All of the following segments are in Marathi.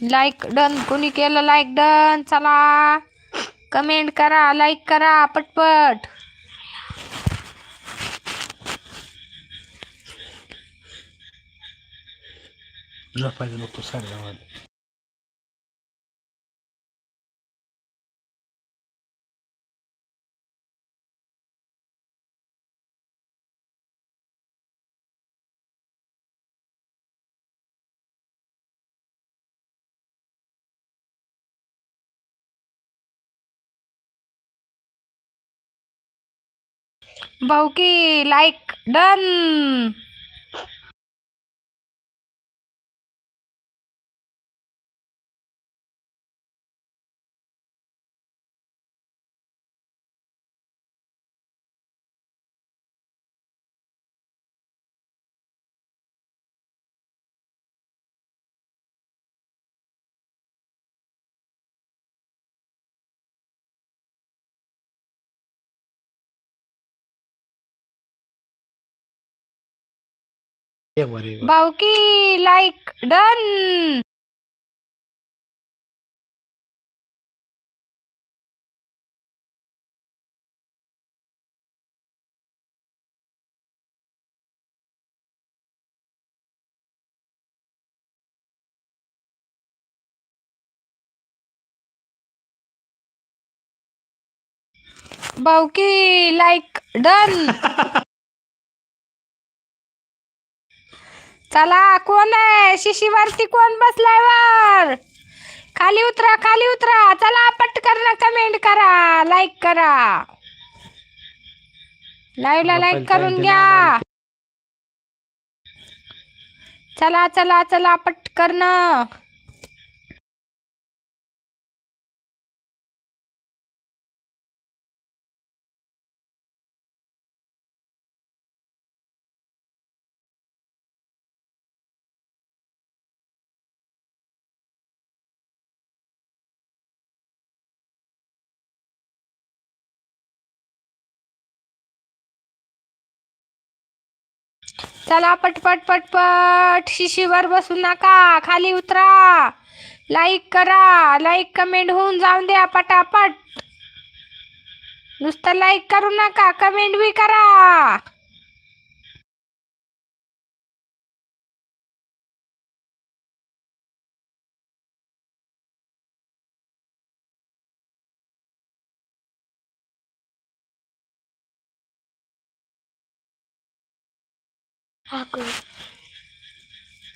लाईक डन कोणी केलं लाईक डन चला. कमेंट करा लाईक करा पटपट. झोपायचं साडे भाऊकी लाईक डन एक वर एक वर. भाऊकी लाईक डन भाऊकी लाईक डन चला कोण आहे? शिशीवरती कोण बसलाय वर? खाली उतरा खाली उतरा. चला पटकन कमेंट करा. लाईक करा. लाईव्ह ला लाईक करून घ्या. चला चला चला पटकन. चला पटपट पटपट. शिशीवर बसू नका. खाली उतरा. लाईक करा. लाईक कमेंट होऊन जाऊन द्या पटापट. नुसतं लाईक करू नका. कमेंट बी करा.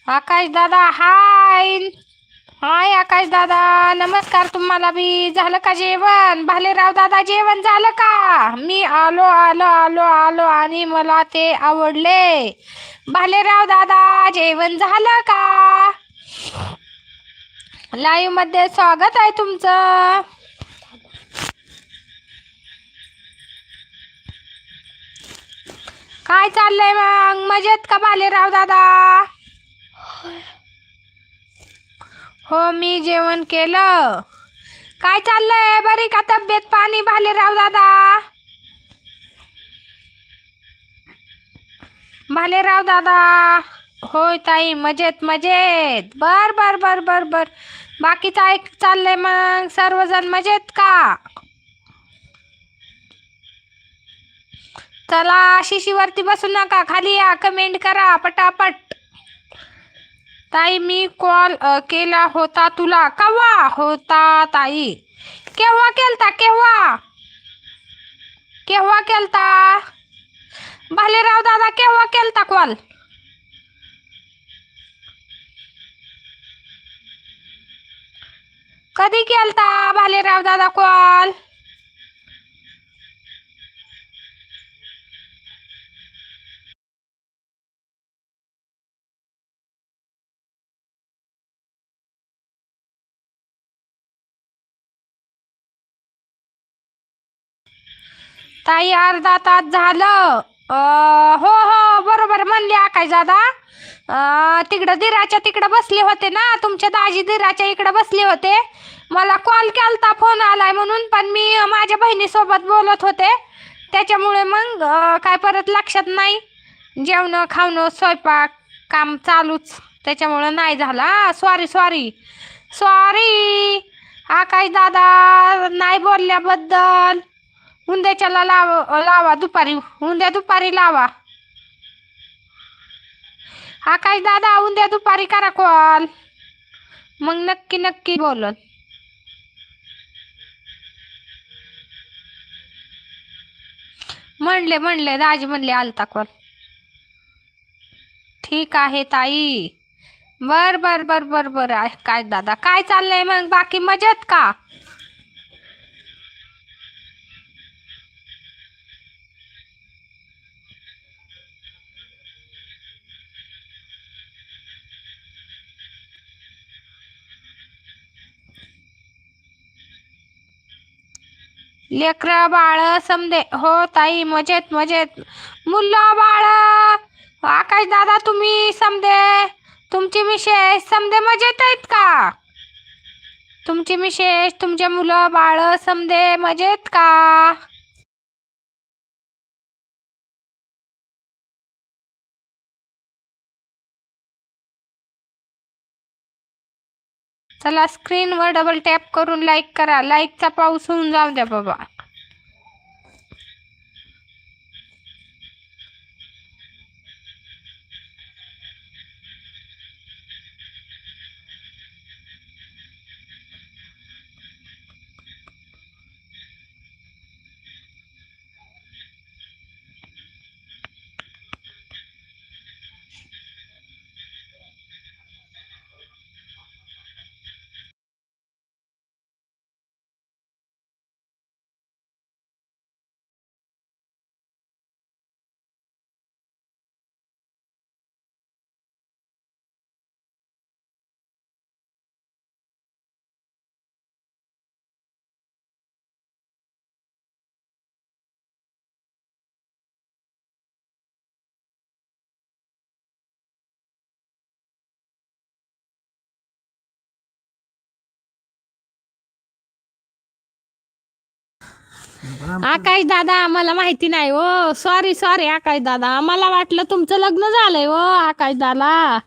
आकाश दादा हाय. हाय आकाश दादा. नमस्कार तुम्हाला बी. झालं का जेवण? भालेराव दादा जेवण झालं का? मी आलो आलो आलो आलो आणि मला ते आवडले. भालेराव दादा जेवण झालं का? लाईव्हमध्ये स्वागत आहे तुमचं. काय चाललंय मग? मजेत का भालेराव दादा? हो मी जेवण केलं. काय चाललंय? बरी का तब्येत पाणी भालेराव दादा? भालेराव दादा? होय ताई मजेत मजेत. बर बर बर बर बर. बाकीचं ऐक चाललंय मग? सर्वजण मजेत का? चला शिशीवरती बसू नका खाली या कमेंट करा पटापट. ताई मी कॉल केला होता तुला. केव्हा होता ताई. केव्हा केलता केव्हा? केव्हा केलता? भालेराव दादा केव्हा केलता कॉल कधी केलता भालेराव दादा कॉल ताई अर्धा तास झालं. अं, हो हो बरोबर म्हणले आकाश दादा. अं, तिकडं दिराच्या तिकडं बसले होते ना तुमच्या दाजी दिराच्या इकडं बसले होते. मला कॉल केलता फोन आलाय म्हणून पण मी अं, माझ्या बहिणीसोबत बोलत होते. त्याच्यामुळे मग अं, काय परत लक्षात नाही. जेवणं खावणं स्वयंपाक काम चालूच. त्याच्यामुळं नाही झाला. सॉरी सॉरी सॉरी आकाश दादा नाही बोलल्याबद्दल. उंद्याच्याला लाव लावा दुपारी उंद्या दुपारी लावा. आकाश दादा उंद्या दुपारी करा कॉल मग नक्की नक्की बोलत म्हणले म्हणले राज म्हणले आलता कॉल ठीक आहे ताई. बर बर बर बर बर काय दादा काय चाललंय मग? बाकी मजेत का? लेकरा बाळ समदे. हो ताई मजेत मजेत. मुलं बाळ आकाश दादा तुम्ही समदे. तुमची मिशेष समदे मजेत आहेत का? तुमची मिशेष तुमचे मुलं बाळ समदे मजेत का? चला स्क्रीनवर डबल टॅप करून लाईक करा. लाईकचा पाऊस होऊन जाऊ द्या बाबा. आकाश दादा आम्हाला माहिती नाही हो. सॉरी सॉरी आकाश दादा. आम्हाला वाटलं तुमचं लग्न झालंय हो आकाश दादा.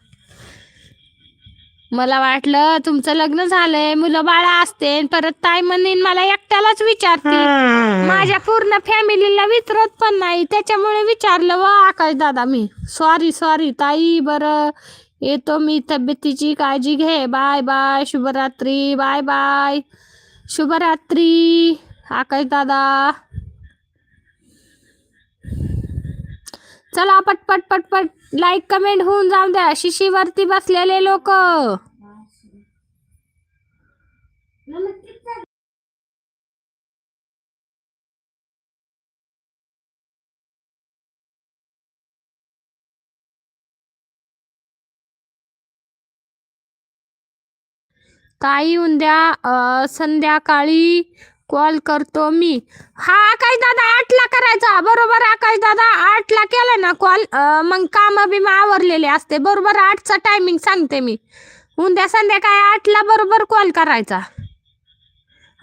मला वाटलं तुमचं लग्न झालंय. मुलं बाळा असते परत ताई म्हणेन मला एकट्यालाच विचारते माझ्या पूर्ण फॅमिलीला विचारत पण नाही. त्याच्यामुळे विचारलं व आकाश दादा मी. सॉरी सॉरी ताई बरं. येतो मी तब्येतीची काळजी घे. Bye bye. शुभरात्री. Bye bye. शुभरात्री. आकाश दादा. चला पटपट पटपट. लाईक कमेंट होऊन जाऊ द्या. शिशीवरती बसलेले लोक. ताई उद्या संध्याकाळी कॉल करतो मी. हा आकाश दादा आठला करायचा. बरोबर आकाश दादा आठला केला ना कॉल मग काम बिम आवरलेले असते. बरोबर आठचा टायमिंग सांगते मी. उद्या संध्याकाळी आठला बरोबर कॉल करायचा.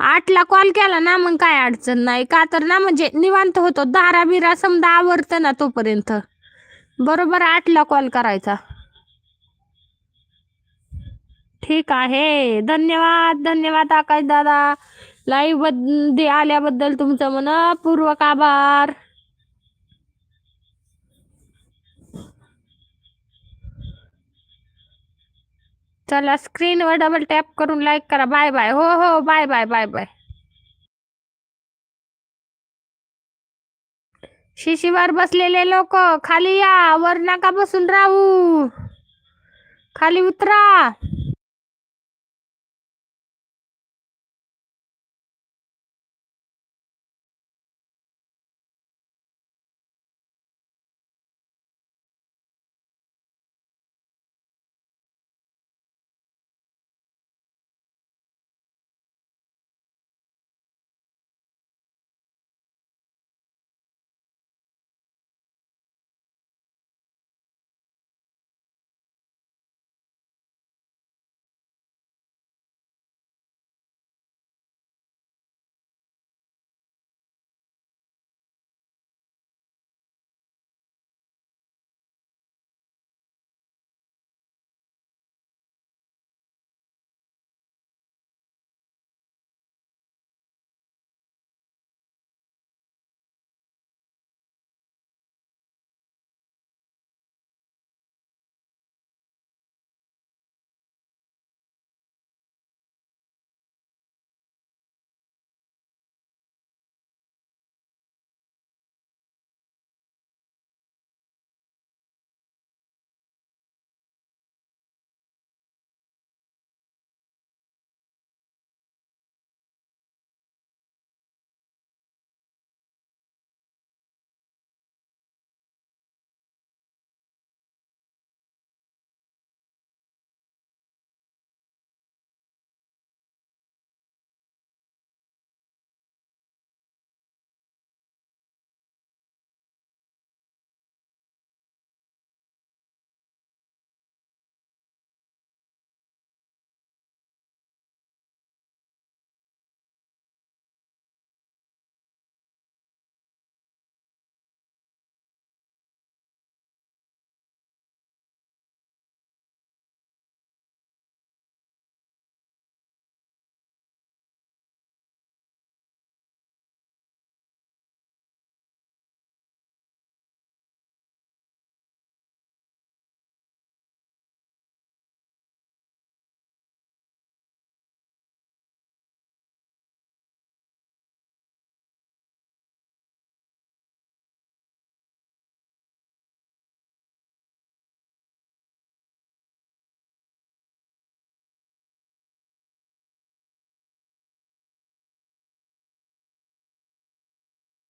आठला कॉल केला ना मग काय अडचण नाही. का तर ना म्हणजे निवांत होतो. दारा बिरा समजा आवरतं ना तोपर्यंत. बरोबर आठला कॉल करायचा. ठीक आहे. धन्यवाद धन्यवाद आकाश दादा. लाईव्हमध्ये आल्याबद्दल तुमचं मनपूर्वक आभार. चला स्क्रीनवर डबल टॅप करून लाईक करा. बाय बाय हो हो बाय बाय बाय बाय शिशीवर बसलेले लोक खाली या. वर नका बसून राहू. खाली उतरा.